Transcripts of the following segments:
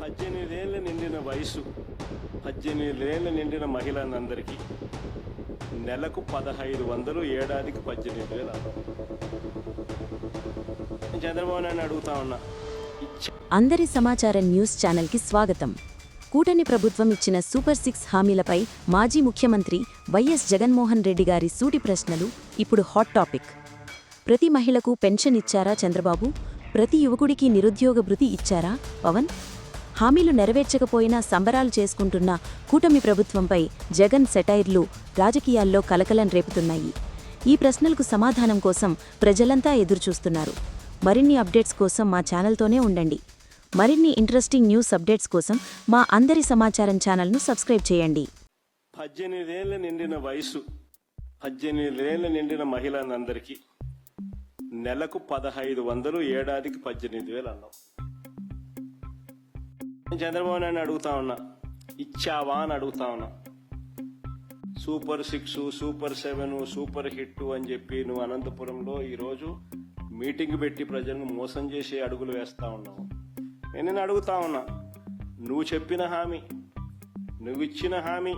పద్దెనిమిదేళ్ళు నిండిన వయసు పద్దెనిమిదేళ్ళు నిండిన మహిళలందరికీ నెలకు పదహైదు వందలు ఏడాదికి పద్దెనిమిది వేలు చంద్రబాబు నాయుడు అడుగుతా ఉన్నా. అందరి సమాచారం న్యూస్ ఛానల్కి స్వాగతం. కూటమి ప్రభుత్వం ఇచ్చిన సూపర్ సిక్స్ హామీలపై మాజీ ముఖ్యమంత్రి వైఎస్ జగన్మోహన్ రెడ్డి గారి సూటి ప్రశ్నలు ఇప్పుడు హాట్ టాపిక్. ప్రతి మహిళకు పెన్షన్ ఇచ్చారా చంద్రబాబు? ప్రతి యువకుడికి నిరుద్యోగ భృతి ఇచ్చారా? పవన్ హామీలు నెరవేర్చకపోయినా సంబరాలు చేసుకుంటున్న కూటమి ప్రభుత్వంపై జగన్ సెటైర్లు రాజకీయాల్లో కలకలం రేపుతున్నాయి. ఈ ప్రశ్నలకు సమాధానం కోసం ప్రజలంతా ఎదురుచూస్తున్నారు. మరిన్ని అప్డేట్స్ కోసం మా ఛానల్తోనే ఉండండి. మరిన్ని ఇంట్రెస్టింగ్ న్యూస్ అప్డేట్స్ కోసం మా అందరి సమాచారం ఛానల్ను సబ్స్క్రైబ్ చేయండి. పద్దెనిమిదేళ్ళ నిండిన వయసు పద్దెనిమిదేళ్ళ నిండిన మహిళలందరికీ నెలకు పదహైదు వందలు ఏడాదికి పద్దెనిమిది వేలు అన్నాం. నేను చంద్రబాబు నాయుడు అడుగుతా ఉన్నా. ఇచ్చావా అని అడుగుతా ఉన్నా. Super six super seven super hit అని చెప్పి నువ్వు అనంతపురంలో ఈరోజు మీటింగ్ పెట్టి ప్రజలను మోసం చేసి అడుగులు వేస్తా ఉన్నావు. నేను నేను అడుగుతా ఉన్నా. నువ్వు చెప్పిన హామీ నువ్వు ఇచ్చిన హామీ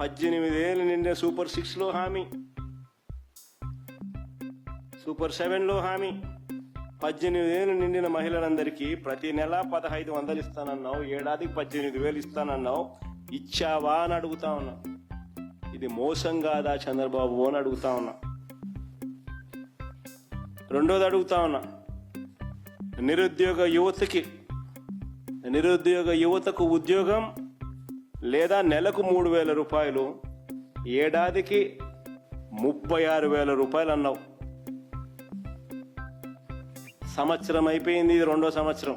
పద్దెనిమిదేళ్ళు నిండే సూపర్ సిక్స్లో హామీ సూపర్ సెవెన్లో హామీ పద్దెనిమిది ఏళ్ళు నిండిన మహిళలందరికీ ప్రతి నెల పదహైదు వందలు ఇస్తానన్నావు ఏడాదికి పద్దెనిమిది వేలు ఇస్తానన్నావు. ఇచ్చావా అని అడుగుతా ఉన్నా. ఇది మోసం కాదా చంద్రబాబు అని అడుగుతా ఉన్నా. రెండోది అడుగుతా ఉన్నా. నిరుద్యోగ యువతకి నిరుద్యోగ యువతకు ఉద్యోగం లేదా నెలకు మూడు వేల రూపాయలు ఏడాదికి ముప్పై ఆరు వేల రూపాయలు అన్నావు. సంవత్సరం అయిపోయింది ఇది రెండో సంవత్సరం.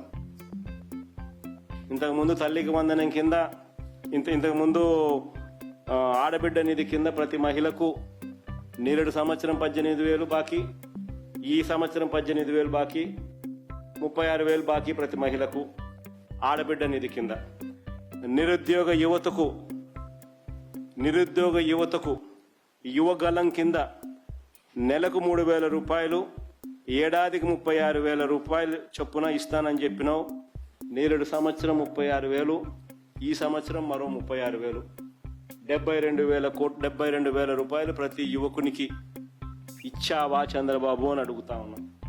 ఇంతకుముందు తల్లికి వందనం కింద ఇంత ఇంతకు ముందు ఆడబిడ్డ నిధి కింద ప్రతి మహిళకు నేరేడు సంవత్సరం పద్దెనిమిది వేలు బాకీ ఈ సంవత్సరం పద్దెనిమిది వేలు బాకీ ముప్పై ఆరు వేలు బాకీ ప్రతి మహిళకు ఆడబిడ్డ నిధి కింద. నిరుద్యోగ యువతకు నిరుద్యోగ యువతకు యువగలం కింద నెలకు మూడు వేల రూపాయలు ఏడాదికి ముప్పై ఆరు వేల రూపాయలు చొప్పున ఇస్తానని చెప్పినావు. నేరేడు సంవత్సరం ముప్పై ఆరు వేలు ఈ సంవత్సరం మరో ముప్పై ఆరు వేలు. డెబ్బై రెండు వేల కోట్ డెబ్బై రెండు వేల రూపాయలు ప్రతి యువకునికి ఇచ్చావా చంద్రబాబు అని అడుగుతా ఉన్నాం.